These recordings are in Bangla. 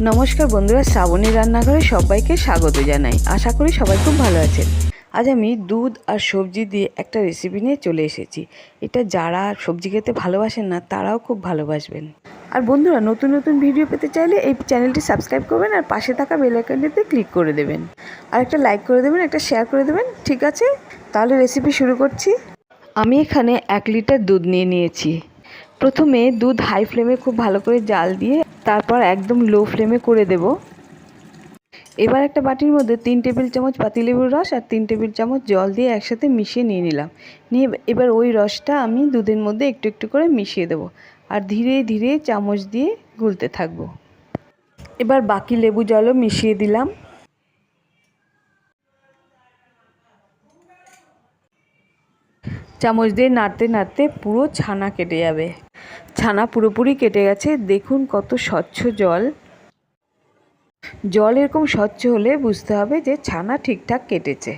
নমস্কার বন্ধুরা, শ্রাবণী রান্নাঘরে সবাইকে স্বাগত জানাই। আশা করি সবাই খুব ভালো আছেন। আজ আমি দুধ আর সবজি দিয়ে একটা রেসিপি নিয়ে চলে এসেছি। এটা যারা সবজি খেতে ভালোবাসেন না, তারাও খুব ভালোবাসবেন। আর বন্ধুরা, নতুন নতুন ভিডিও পেতে চাইলে এই চ্যানেলটি সাবস্ক্রাইব করবেন আর পাশে থাকা বেল আইকনটিতে ক্লিক করে দেবেন। আর একটা লাইক করে দেবেন, একটা শেয়ার করে দেবেন, ঠিক আছে? তাহলে রেসিপি শুরু করছি। আমি এখানে এক লিটার দুধ নিয়ে নিয়েছি। প্রথমে দুধ হাই ফ্লেমে খুব ভালো করে জাল দিয়ে তারপর একদম লো ফ্লেমে করে দেব। এবার একটা বাটির মধ্যে তিন টেবিল চামচ পাতিলেবুর রস আর তিন টেবিল চামচ জল দিয়ে একসাথে মিশিয়ে নিয়ে নিলাম। নিয়ে এবার ওই রসটা আমি দুধের মধ্যে একটু একটু করে মিশিয়ে দেব আর ধীরে ধীরে চামচ দিয়ে গুলতে থাকব। এবার বাকি লেবু জলও মিশিয়ে দিলাম। চামচ দিয়ে নাড়তে নাড়তে পুরো ছানা কেটে যাবে। ছানা পুরোপুরি কেটে গেছে। দেখুন কত স্বচ্ছ জল। জল এরকম স্বচ্ছ হলে বুঝতে হবে যে ছানা ঠিকঠাক কেটেছে।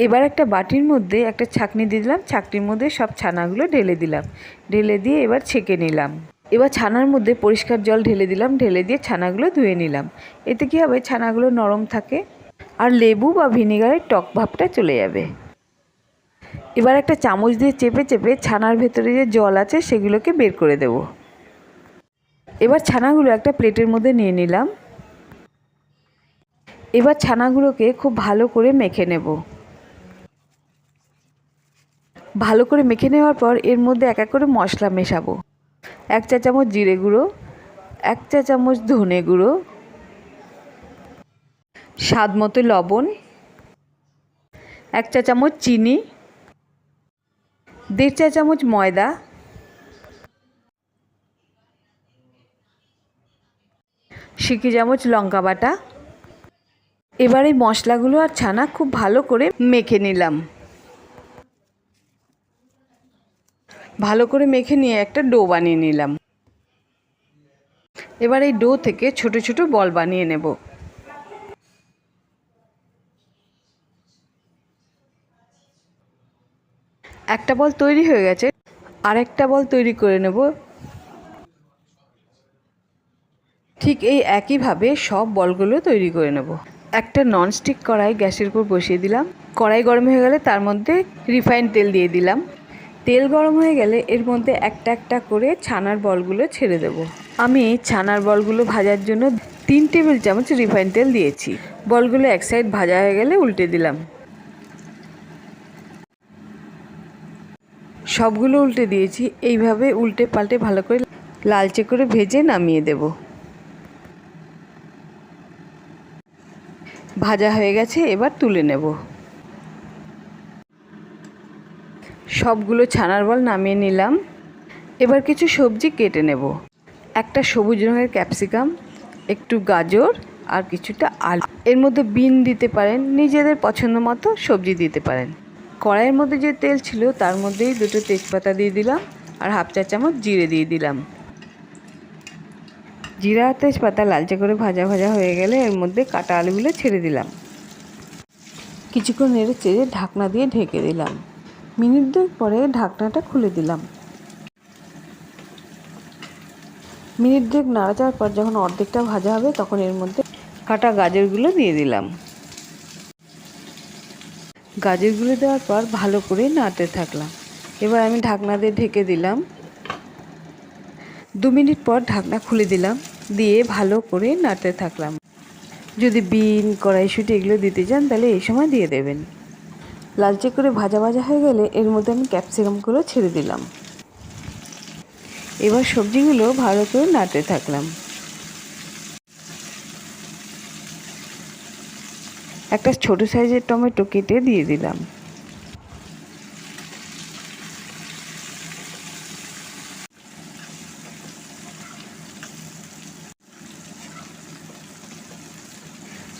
এবার একটা বাটির মধ্যে একটা ছাকনি দিয়ে দিলাম। ছাকনির মধ্যে সব ছানাগুলো ঢেলে দিলাম। ঢেলে দিয়ে এবার ছেঁকে নিলাম। এবার ছানার মধ্যে পরিষ্কার জল ঢেলে দিলাম। ঢেলে দিয়ে ছানাগুলো ধুয়ে নিলাম। এতে কী হবে? ছানাগুলো নরম থাকে। আর লেবু বা ভিনেগারের টক ভাবটা চলে যাবে। এবার একটা চামচ দিয়ে চেপে চেপে ছানার ভেতরে যে জল আছে সেগুলোকে বের করে দেব। এবার ছানাগুলো একটা প্লেটের মধ্যে নিয়ে নিলাম। এবার ছানাগুলোকে খুব ভালো করে মেখে নেব। ভালো করে মেখে নেওয়ার পর এর মধ্যে এক এক করে মশলা মেশাবো। এক চা চামচ জিরে গুঁড়ো, এক চা চামচ ধনে গুঁড়ো, স্বাদ মতো লবণ, এক চা চামচ চিনি দেড় চা চামচ ময়দা। সিকি চামচ লঙ্কা বাটা। এবার এই মশলাগুলো আর ছানা খুব ভালো করে মেখে নিলাম। ভালো করে মেখে নিয়ে একটা ডো বানিয়ে নিলাম। এবার এই ডো থেকে ছোট ছোট বল বানিয়ে নেব। একটা বল তৈরি হয়ে গেছে, আরেকটা বল তৈরি করে নেব। ঠিক এই একইভাবে সব বলগুলো তৈরি করে নেব। একটা ননস্টিক কড়াই গ্যাসের উপর বসিয়ে দিলাম। কড়াই গরম হয়ে গেলে তার মধ্যে রিফাইন তেল দিয়ে দিলাম। তেল গরম হয়ে গেলে এর মধ্যে একটা একটা করে ছানার বলগুলো ছেড়ে দেব। আমি ছানার বলগুলো ভাজার জন্য তিন টেবিল চামচ রিফাইন তেল দিয়েছি। বলগুলো এক সাইড ভাজা হয়ে গেলে উল্টে দিলাম। সবগুলো উল্টে দিয়েছি। এইভাবে উল্টে পাল্টে ভালো করে লালচে করে ভেজে নামিয়ে দেব। ভাজা হয়ে গেছে, এবার তুলে নেব। সবগুলো ছানার বল নামিয়ে নিলাম। এবার কিছু সবজি কেটে নেব। একটা সবুজ রঙের ক্যাপসিকাম, একটু গাজর আর কিছুটা আলু। এর মধ্যে বিন দিতে পারেন, নিজেদের পছন্দ মতো সবজি দিতে পারেন। কড়াইয়ের মধ্যে যে তেল ছিল, তার মধ্যেই দুটো তেজপাতা দিয়ে দিলাম আর হাফ চা চামচ জিরে দিয়ে দিলাম। জিরা আর তেজপাতা লালচে করে ভাজা ভাজা হয়ে গেলে এর মধ্যে কাটা আলুগুলো ছেড়ে দিলাম। কিছুক্ষণ নেড়ে চেড়ে ঢাকনা দিয়ে ঢেকে দিলাম। মিনিট দুই পরে ঢাকনাটা খুলে দিলাম। মিনিট দুয়েক নাড়া যাওয়ার পর যখন অর্ধেকটা ভাজা হবে, তখন এর মধ্যে কাটা গাজরগুলো দিয়ে দিলাম। গাজরগুলো দেওয়ার পর ভালো করে নাড়তে থাকলাম। এবার আমি ঢাকনা দিয়ে ঢেকে দিলাম। দু মিনিট পর ঢাকনা খুলে দিলাম, দিয়ে ভালো করে নাড়তে থাকলাম। যদি বিন, কড়াইশুটি এগুলো দিতে চান, তাহলে এই সময় দিয়ে দেবেন। লালচে করে ভাজা ভাজা হয়ে গেলে এর মধ্যে আমি ক্যাপসিকামগুলো ছেড়ে দিলাম। এবার সবজিগুলো ভালো করে নাড়তে থাকলাম। একটা ছোট সাইজের টমেটো কেটে দিয়ে দিলাম।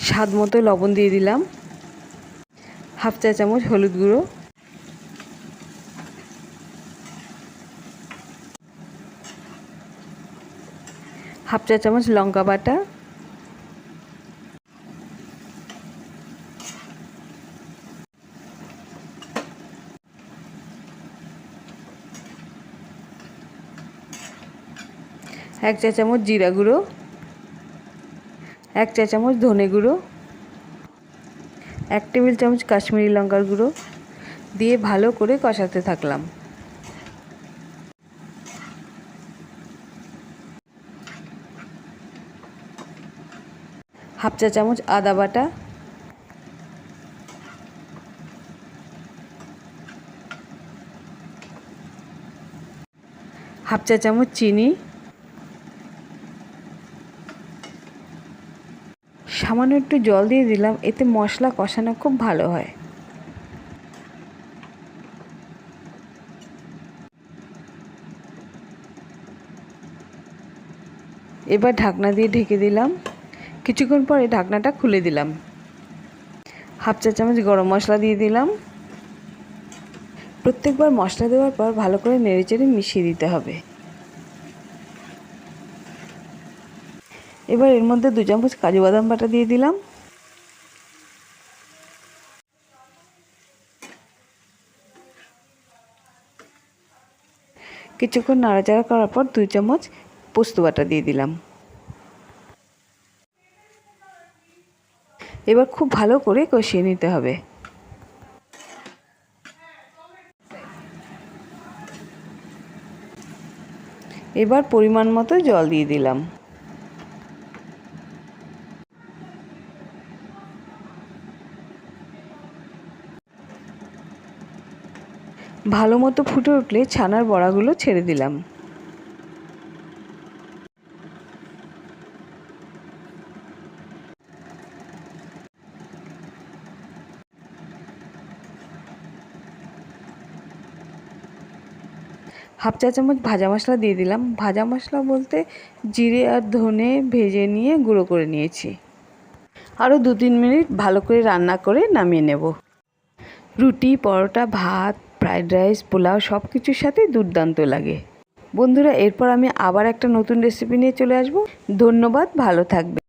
স্বাদ মতো লবণ দিয়ে দিলাম। হাফ চা চামচ হলুদ গুঁড়ো। হাফ চা চামচ লঙ্কা বাটা। এক চা চামচ জিরা গুঁড়ো, এক চা চামচ ধনে গুঁড়ো, এক টেবিল চামচ কাশ্মীরি লঙ্কার গুঁড়ো দিয়ে ভালো করে কষাতে থাকলাম। হাফ চা চামচ আদা বাটা, হাফ চা চামচ চিনি সামান্য একটু জল দিয়ে দিলাম, এতে মশলা কষানো খুব ভালো হয়। এবার ঢাকনা দিয়ে ঢেকে দিলাম। কিছুক্ষণ পরে ঢাকনাটা খুলে দিলাম। হাফ চা চামচ গরম মশলা দিয়ে দিলাম। প্রত্যেকবার মশলা দেওয়ার পর ভালো করে নেড়েচেড়ে মিশিয়ে দিতে হবে। এবার এর মধ্যে দু চামচ কাজু বাদাম বাটা দিয়ে দিলাম। কিছুক্ষণ নাড়াচাড়া করার পর দুই চামচ পোস্ত বাটা দিয়ে দিলাম। এবার খুব ভালো করে কষিয়ে নিতে হবে। এবার পরিমাণ মতো জল দিয়ে দিলাম। ভালো মতো ফুটে উঠলে ছানার বড়াগুলো ছেড়ে দিলাম। হাফ চা চামচ ভাজা মশলা দিয়ে দিলাম। ভাজা মশলা বলতে জিরে আর ধনে ভেজে নিয়ে গুঁড়ো করে নিয়েছি। আরও দু তিন মিনিট ভালো করে রান্না করে নামিয়ে নেব। রুটি, পরোটা, ভাত ফ্রাইড রাইস, পোলাও সব কিছুর সাথে দুর্দান্ত লাগে। বন্ধুরা, এরপর আমি আবার একটা নতুন রেসিপি নিয়ে চলে আসব। ধন্যবাদ, ভালো থাকবে